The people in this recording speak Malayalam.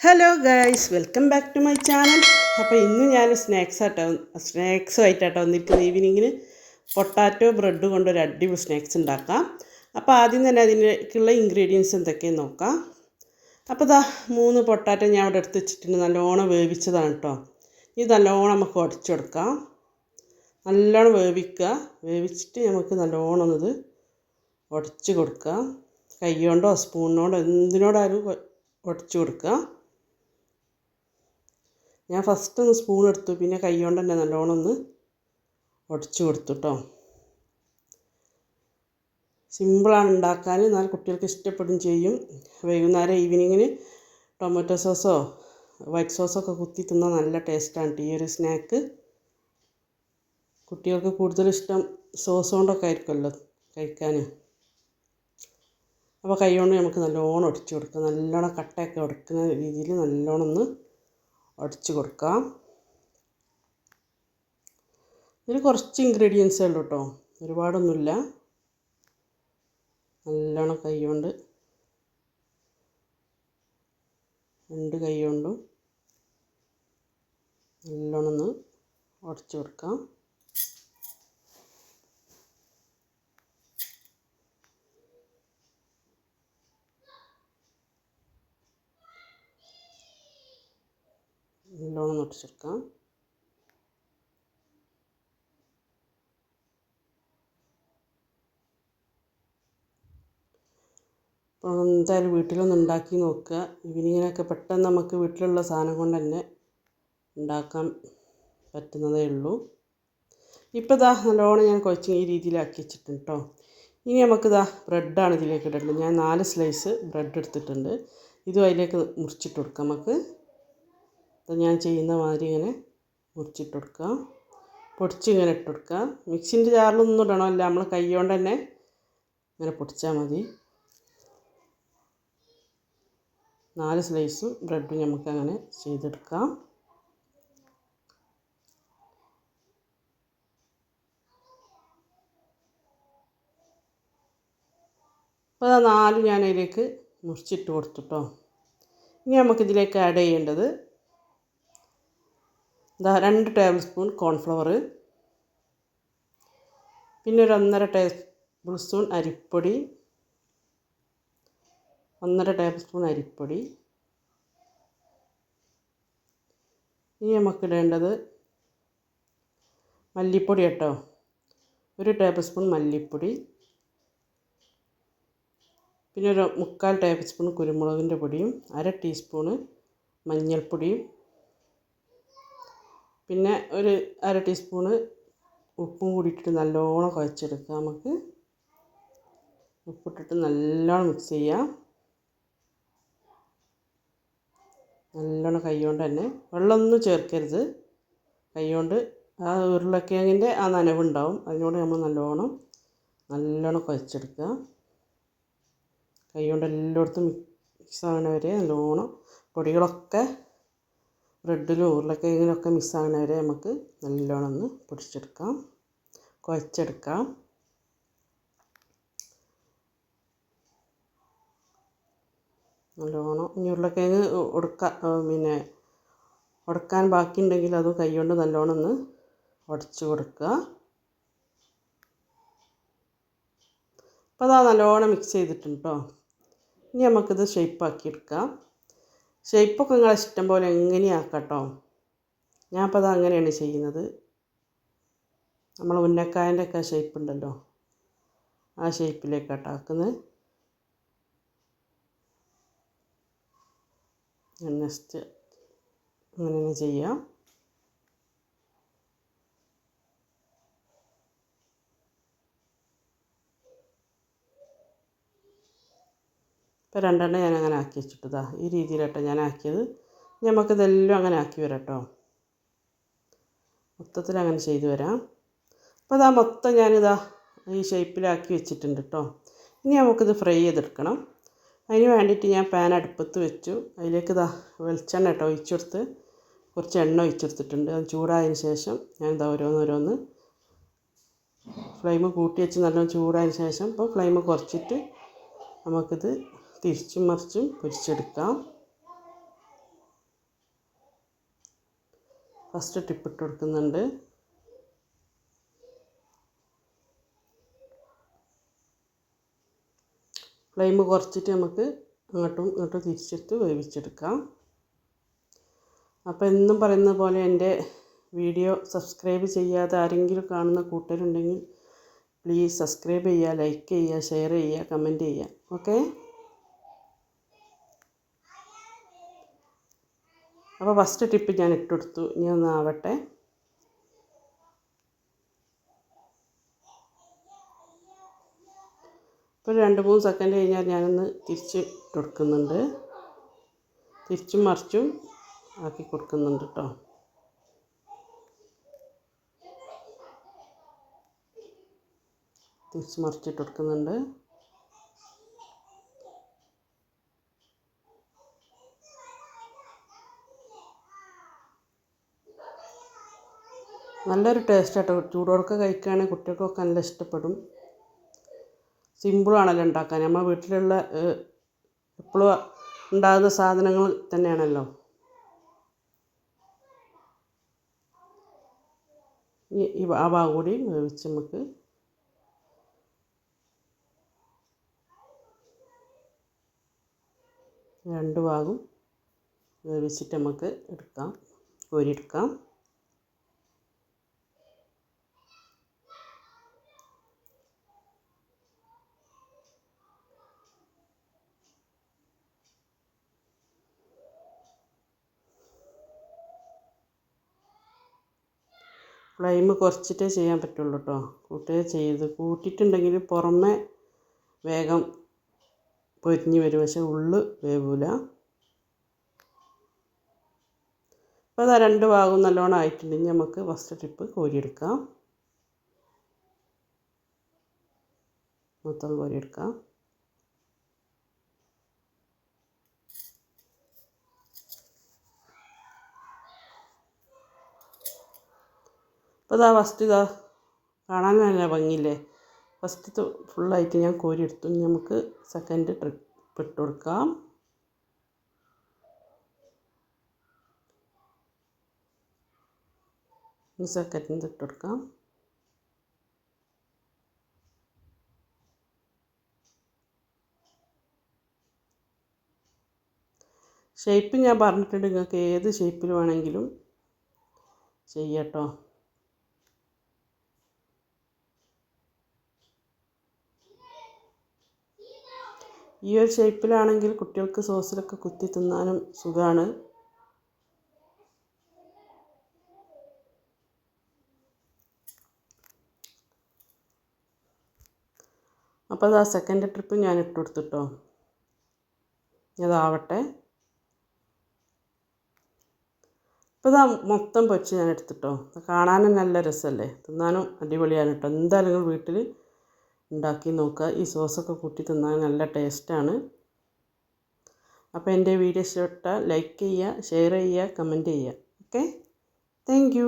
Hello guys welcome back to my channel അപ്പോൾ ഇന്ന് ഞാൻ സ്നാക്സ് ആട്ടോ സ്നാക്സ് ആയിട്ടാട്ടോ വന്നിരിക്കുന്നത്. ഈവനിങ്ങിന് പൊട്ടാറ്റോ ബ്രെഡ് കൊണ്ടൊരു അടിപൊളി സ്നാക്സ് ഉണ്ടാക്കാം. അപ്പോൾ ആദ്യം തന്നെ അതിലേക്കുള്ള ഇൻഗ്രീഡിയൻസ് എന്തൊക്കെയെന്ന് നോക്കാം. അപ്പോൾ ഇതാ മൂന്ന് പൊട്ടാറ്റോ ഞാൻ അവിടെ എടുത്ത് വെച്ചിട്ടുണ്ട്. നല്ലോണം വേവിച്ചതാണ് കേട്ടോ ഇത് നല്ലോണം നമുക്ക് ഉടച്ചെടുക്കാം നല്ലോണം വേവിക്കുക വേവിച്ചിട്ട് നമുക്ക് നല്ലോണം ഒന്നത് ഉടച്ച് കൊടുക്കുക കൈ കൊണ്ടോ സ്പൂണിനോടോ എന്തിനോടായാലും ഉടച്ചു കൊടുക്കുക ഞാൻ ഫസ്റ്റ് ഒന്ന് സ്പൂൺ എടുത്തു. പിന്നെ കൈകൊണ്ട് തന്നെ നല്ലോണം ഒന്ന് ഉടച്ചു കൊടുത്തു കേട്ടോ സിമ്പിളാണ് ഉണ്ടാക്കാൻ. എന്നാൽ കുട്ടികൾക്ക് ഇഷ്ടപ്പെടും ചെയ്യും. വൈകുന്നേരം ഈവനിങ്ങിന് ടൊമാറ്റോ സോസോ വൈറ്റ് സോസോ ഒക്കെ കുത്തി തിന്നാൽ നല്ല ടേസ്റ്റാണ് ഈ ഒരു സ്നാക്ക് കുട്ടികൾക്ക് കൂടുതലിഷ്ടം സോസ് കൊണ്ടൊക്കെ ആയിരിക്കുമല്ലോ കഴിക്കാൻ. അപ്പോൾ കൈ കൊണ്ട് നമുക്ക് നല്ലോണം ഒടിച്ചു കൊടുക്കാം. നല്ലോണം കട്ടയൊക്കെ ഉടക്കുന്ന രീതിയിൽ നല്ലോണം ഒന്ന് ഉടച്ച് കൊടുക്കാം. ഇതിൽ കുറച്ച് ഇൻഗ്രീഡിയൻസേ ഉള്ളൂ കേട്ടോ ഒരുപാടൊന്നുമില്ല. നല്ലോണം കൈ കൊണ്ട് രണ്ട് കൈ കൊണ്ടും നല്ലോണം ഒന്ന് ഉടച്ച് കൊടുക്കാം. നല്ലോണം ഒട്ടിച്ചെടുക്കാം അപ്പോൾ എന്തായാലും വീട്ടിലൊന്ന് ഉണ്ടാക്കി നോക്കുക. ഈവനിങ്ങിനൊക്കെ പെട്ടെന്ന് നമുക്ക് വീട്ടിലുള്ള സാധനം കൊണ്ട് തന്നെ ഉണ്ടാക്കാൻ പറ്റുന്നതേ ഉള്ളൂ. ഇപ്പോൾ ഇതാ നല്ലോണം ഞാൻ കുഴച്ച് ഈ രീതിയിലാക്കി വെച്ചിട്ടുണ്ട് കേട്ടോ ഇനി നമുക്ക് ഇതാ ബ്രെഡാണ് ഇതിലേക്ക് ഇടേണ്ടത്. ഞാൻ നാല് സ്ലൈസ് ബ്രെഡ് എടുത്തിട്ടുണ്ട്. ഇതും അതിലേക്ക് മുറിച്ചിട്ട് കൊടുക്കാം നമുക്ക്. അത് ഞാൻ ചെയ്യുന്ന മാതിരി ഇങ്ങനെ മുറിച്ചിട്ട് കൊടുക്കുക. പൊടിച്ച് ഇങ്ങനെ ഇട്ട് കൊടുക്കുക. മിക്സിന്റെ ജാറിലൊന്നും ഇടണമല്ല നമ്മൾ കൈ കൊണ്ട് തന്നെ ഇങ്ങനെ പൊടിച്ചാൽ മതി. നാല് സ്ലൈസും ബ്രെഡും നമുക്ക് അങ്ങനെ ചെയ്തെടുക്കാം. അപ്പോൾ അത് നാല് ഞാൻ അതിലേക്ക് മുറിച്ചിട്ട് കൊടുത്തിട്ടോ ഇനി നമുക്കിതിലേക്ക് ആഡ് ചെയ്യേണ്ടത് രണ്ട് ടേബിൾ സ്പൂൺ കോൺഫ്ലവർ പിന്നെ ഒരു ഒന്നര ടേബിൾ സ്പൂൺ അരിപ്പൊടി. ഒന്നര ടേബിൾ സ്പൂൺ അരിപ്പൊടി. ഇനി നമുക്ക് ഇടേണ്ടത് മല്ലിപ്പൊടി കേട്ടോ. ഒരു ടേബിൾ സ്പൂൺ മല്ലിപ്പൊടി. പിന്നെ ഒരു മുക്കാൽ ടേബിൾ സ്പൂൺ കുരുമുളകിന്റെ പൊടിയും അര ടീസ്പൂണ് മഞ്ഞൾപ്പൊടിയും. പിന്നെ ഒരു അര ടീസ്പൂണ് ഉപ്പും കൂടിയിട്ട് നല്ലോണം കുഴച്ചെടുക്കുക നമുക്ക്. ഉപ്പിട്ടിട്ട് നല്ലോണം മിക്സ് ചെയ്യാം. നല്ലോണം കൈകൊണ്ട് തന്നെ. വെള്ളമൊന്നും ചേർക്കരുത്. കൈകൊണ്ട് ആ ഉരുളക്കിഴങ്ങിന്റെ ആ നനവുണ്ടാവും. അതിനോട് നമ്മൾ നല്ലോണം നല്ലോണം കുഴച്ചെടുക്കുക. കൈകൊണ്ട് എല്ലായിടത്തും മിക്സ് ആവണ വരെ നല്ലോണം പൊടികളൊക്കെ ബ്രെഡിലും ഉരുളക്കിഴങ്ങിലൊക്കെ മിക്സ് ആവണ വരെ നമുക്ക് നല്ലോണം ഒന്ന് പൊടിച്ചെടുക്കാം. കുഴച്ചെടുക്കാം. നല്ലോണം ഇനി ഉരുളക്കിഴങ്ങ് ഉടക്ക പിന്നെ ഉടക്കാൻ ബാക്കിയുണ്ടെങ്കിൽ അതും കൈകൊണ്ട് നല്ലോണം ഒന്ന് ഉടച്ച് കൊടുക്കുക. അപ്പോൾ അതാ നല്ലോണം മിക്സ് ചെയ്തിട്ടുണ്ട് കേട്ടോ ഇനി നമുക്കിത് ഷേപ്പാക്കി എടുക്കാം. ഷേപ്പൊക്കെ നിങ്ങളെ ഇഷ്ടം പോലെ എങ്ങനെയാക്കട്ടോ അപ്പോൾ അത് അങ്ങനെയാണ് ചെയ്യുന്നത്. നമ്മൾ ഉന്നക്കായന്റെ ഒക്കെ ഷേപ്പ് ഉണ്ടല്ലോ. ആ ഷേപ്പിലേക്കാട്ടോ ആക്കുന്നത്. നെക്സ്റ്റ് അങ്ങനെ ചെയ്യാം. ഇപ്പോൾ രണ്ടെണ്ണം ഞാൻ അങ്ങനെ ആക്കി വെച്ചിട്ടതാ ഈ രീതിയിലട്ടോ ഞാൻ ആക്കിയത്. നമുക്കിതെല്ലാം അങ്ങനെ ആക്കി വരാം കേട്ടോ മൊത്തത്തിൽ അങ്ങനെ ചെയ്തു വരാം. അപ്പോൾ അതാ മൊത്തം ഞാനിതാ ഈ ഷേപ്പിലാക്കി വെച്ചിട്ടുണ്ട് കേട്ടോ ഇനി നമുക്കിത് ഫ്രൈ ചെയ്തെടുക്കണം. അതിന് വേണ്ടിയിട്ട് ഞാൻ പാൻ അടുപ്പത്ത് വെച്ചു. അതിലേക്ക് ഇതാ വെളിച്ചെണ്ണ കേട്ടോ ഒഴിച്ചെടുത്ത് കുറച്ച് എണ്ണ ഒഴിച്ചെടുത്തിട്ടുണ്ട് അത് ചൂടായതിന് ശേഷം ഞാൻ ഇതാ ഓരോന്നോരോന്ന് ഫ്ലെയിം കൂട്ടി വെച്ച് നല്ലോണം ചൂടായതിന് ശേഷം ഇപ്പോൾ ഫ്ലെയിം കുറച്ചിട്ട് നമുക്കിത് തിരിച്ചും മറിച്ചും പൊരിച്ചെടുക്കാം ഫസ്റ്റ് ടിപ്പ് ഇട്ട് കൊടുക്കുന്നുണ്ട്. ഫ്ലെയിം കുറച്ചിട്ട് നമുക്ക് അങ്ങോട്ടും ഇങ്ങോട്ടും തിരിച്ചെടുത്ത് വേവിച്ചെടുക്കാം. അപ്പോൾ എന്നും പറയുന്ന പോലെ എന്റെ വീഡിയോ സബ്സ്ക്രൈബ് ചെയ്യാതെ ആരെങ്കിലും കാണുന്ന കൂട്ടരുണ്ടെങ്കിൽ പ്ലീസ് സബ്സ്ക്രൈബ് ചെയ്യുക ലൈക്ക് ചെയ്യുക ഷെയർ ചെയ്യുക കമന്റ് ചെയ്യുക. ഓക്കെ? അപ്പോൾ ഫസ്റ്റ് ടിപ്പ് ഞാൻ ഇട്ടുകൊടുത്തു ഇനി ഒന്ന് ആവട്ടെ ഇപ്പോൾ രണ്ട് മൂന്ന് സെക്കൻഡ് കഴിഞ്ഞാൽ ഞാനൊന്ന് തിരിച്ച് കൊടുക്കുന്നുണ്ട്. തിരിച്ചും മറിച്ചും ആക്കി കൊടുക്കുന്നുണ്ട് കേട്ടോ തിരിച്ച് മറിച്ചിട്ട് കൊടുക്കുന്നുണ്ട്. നല്ലൊരു ടേസ്റ്റ് ആട്ടോ ചൂടോടൊക്കെ കഴിക്കുകയാണെങ്കിൽ കുട്ടികൾക്കൊക്കെ നല്ല ഇഷ്ടപ്പെടും. സിമ്പിളാണല്ലോ ഉണ്ടാക്കാൻ. നമ്മൾ വീട്ടിലുള്ള എപ്പോഴും ഉണ്ടാകുന്ന സാധനങ്ങൾ തന്നെയാണല്ലോ. ഈ ഭാഗം കൂടി വേവിച്ച് നമുക്ക് രണ്ട് ഭാഗം വേവിച്ചിട്ട് നമുക്ക് എടുക്കാം. കോരിയെടുക്കാം ഫ്ലെയിം കുറച്ചിട്ടേ ചെയ്യാൻ പറ്റുള്ളൂ കേട്ടോ കൂട്ടേ ചെയ്ത് കൂട്ടിയിട്ടുണ്ടെങ്കിൽ പുറമെ വേഗം പൊരിഞ്ഞ് വരും. പക്ഷെ ഉള്ളു വേവില്ല അപ്പോൾ അതാ രണ്ട് ഭാഗവും നല്ലോണം ആയിട്ടുണ്ടെങ്കിൽ നമുക്ക് ഫസ്റ്റ് ട്രിപ്പ് കോരിയെടുക്കാം. മൊത്തം കോരിയെടുക്കാം. അപ്പോൾ ഇതാ ഫസ്റ്റ് ഇതാ കാണാൻ നല്ല ഭംഗിയില്ലേ? ഫസ്റ്റ് ഫുള്ളായിട്ട് ഞാൻ കോരിയെടുത്തു ഇനി നമുക്ക് സെക്കൻഡ് ട്രിപ്പ് ഇട്ട് കൊടുക്കാം. സെക്കൻഡ് ഇട്ട് കൊടുക്കാം. ഷേപ്പ് ഞാൻ പറഞ്ഞിട്ടുണ്ട്. നിങ്ങൾക്ക് ഏത് ഷേപ്പിൽ വേണമെങ്കിലും ചെയ്യട്ടോ ഈ ഒരു ഷേപ്പിലാണെങ്കിൽ കുട്ടികൾക്ക് സോസിലൊക്കെ കുത്തി തിന്നാനും സുഖമാണ് അപ്പോൾ അത് സെക്കൻഡ് ട്രിപ്പ് ഞാൻ ഇട്ട് കൊടുത്തിട്ടോ. അതാവട്ടെ ഇപ്പോൾ ഇതാ മൊത്തം പൊച്ച് ഞാൻ എടുത്തിട്ടോ. കാണാനും നല്ല രസമല്ലേ തിന്നാനും അടിപൊളിയാണ് കേട്ടോ. എന്തായാലും വീട്ടിൽ ഉണ്ടാക്കി നോക്കുക. ഈ സോസൊക്കെ കൂട്ടി തിന്നാൽ നല്ല ടേസ്റ്റാണ്. അപ്പോൾ എന്റെ വീഡിയോ ഇഷ്ടപ്പെട്ടാൽ ലൈക്ക് ചെയ്യുക ഷെയർ ചെയ്യുക കമന്റ് ചെയ്യുക. ഓക്കെ? താങ്ക്